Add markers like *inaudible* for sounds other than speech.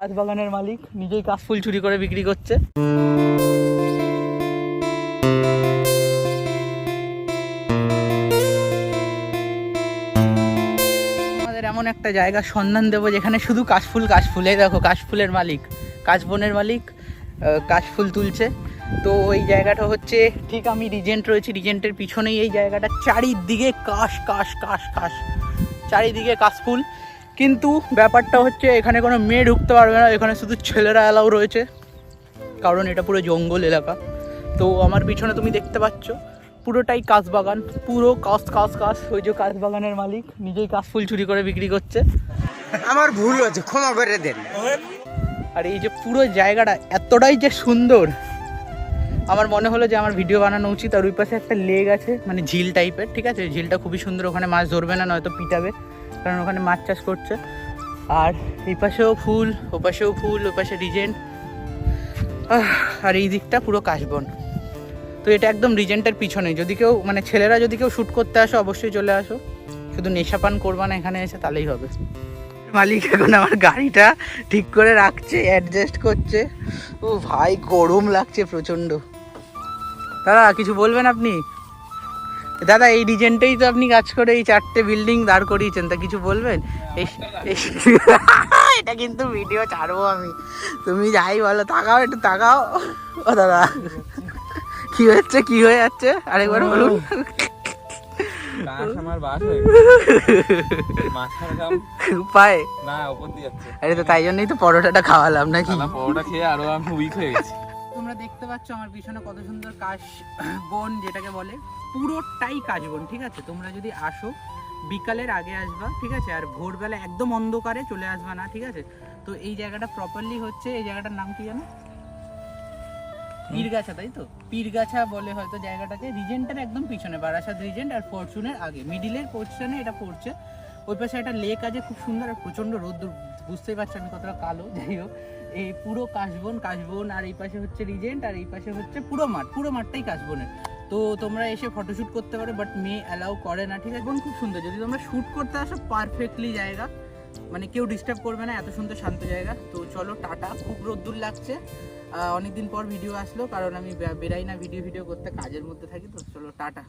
কাজ বাগানের মালিক, নিজেই কাশফুল চুরি করে বিক্রি করছে। আমাদের এমন একটা জায়গা, সন্ধান দেবো, যেখানে শুধু কাশফুল কাশফুল এই দেখো কাশফুলের মালিক কাশবনের মালিক কাশফুল তুলছে। তো ওই জায়গাটা হচ্ছে, ঠিক আমি রিজেন্ট রয়েছি রিজেন্টের পিছনেই এই জায়গাটা। চারিদিকে কাশ কাশ কাশ কাশ। চারিদিকে কাশফুল কিন্তু ব্যাপারটা হচ্ছে এখানে কোনো মেয়ে ঢুকতে পারবে না এখানে শুধু ছেলেরা অ্যালাউ রয়েছে। কারণ এটা পুরো জঙ্গল এলাকা। তো আমার পিছনে তুমি দেখতে পাচ্ছ পুরোটাই কাশ বাগান পুরো কাশ কাশ কাশ ওই যে কাশ বাগানের মালিক নিজেই কাশফুল চুরি করে বিক্রি করছে। আমার ভুল হচ্ছে ক্ষমা করে দেন। আর এই যে পুরো জায়গাটা এতটাই যে সুন্দর আমার মনে হলো যে আমার ভিডিও বানানো উচিত। আর ওই পাশে একটা লেগ আছে মানে ঝিল টাইপের ঠিক আছে? ঝিলটা খুবই সুন্দর ওখানে মাছ ধরবে না নয়তো পিটাবে। কারণ ওখানে মাছ চাষ করছে। আর এই পাশেও ফুল, ও পাশেও ফুল, ও পাশে রিজেন্ট। আর এই দিকটা পুরো কাশবন। তো এটা একদম রিজেন্টের পিছনে যদি কেউ মানে ছেলেরা যদি কেউ শ্যুট করতে আসো, অবশ্যই চলে আসো। শুধু নেশাপান করবা না এখানে এসে, তাহলেই হবে। মালিক এখন আমার গাড়িটা ঠিক করে রাখছে অ্যাডজাস্ট করছে। ও ভাই, গরম লাগছে প্রচণ্ড। দাদা, কিছু বলবেন আপনি? দাদা এই রিজেন্টেই তো আপনি কাজ করে এই চারটে বিল্ডিং দাঁড় করিয়েছেন তা কিছু বলবেন? *laughs* এটা কিন্তু ভিডিও ছাড়বো আমি। তুমি যাই বলো তাকাও একটু তাকাও। ও দাদা কি হচ্ছে কি হয়ে যাচ্ছে? আরেকবার বলুন। পায়। না উপর দিয়ে আরে তো তাই জন্যই তো পরোটাটা খাওয়ালাম নাকি? পরোটা খেয়ে আরও আমি উইক হয়ে গেছি। তোমরা দেখতে পাচ্ছ আমার পিছনে কত সুন্দর কাশ বন যেটাকে বলে পুরোটাই কাশ বন ঠিক আছে? তোমরা যদি আসো বিকালের আগে আসবা ঠিক আছে? আর ভোরবেলা একদম অন্ধকারে চলে আসবা না ঠিক আছে? তো এই জায়গাটা প্রপারলি হচ্ছে এই জায়গাটার নাম কি জানো? পীরগাছা তাই তো? পীরগাছা বলে হয়তো জায়গাটাকে। রিজেন্টের একদম পিছনে বারাসাত রিজেন্ট আর ফরচুনের আগে। মিডিলের পোর্শনে এটা পড়ছে। ওই পাশে একটা লেক আছে খুব সুন্দর আর প্রচণ্ড রোদ্দুর। বুঝতেই পারছ আমি কতটা কালো যাই হোক। এই পুরো কাশবন কাশবন, আর এই পাশে হচ্ছে রিজেন্ট আর এই পাশে হচ্ছে পুরো মাঠ। পুরো মাঠটাই কাশবনের। তো তোমরা এসে ফটোশ্যুট করতে পারো বাট মেয়ে অ্যালাউ করে না, ঠিক আছে? এবং খুব সুন্দর, যদি তোমরা শ্যুট করতে আসো পারফেক্টলি জায়গা। মানে কেউ ডিস্টার্ব করবে না, এত সুন্দর শান্ত জায়গা। তো চলো, টাটা। খুব রোদ্দুর লাগছে। অনেকদিন পর ভিডিও আসলো, কারণ আমি বেরাই না ভিডিও ভিডিও করতে, কাজের মধ্যে থাকি, তো চলো, টাটা।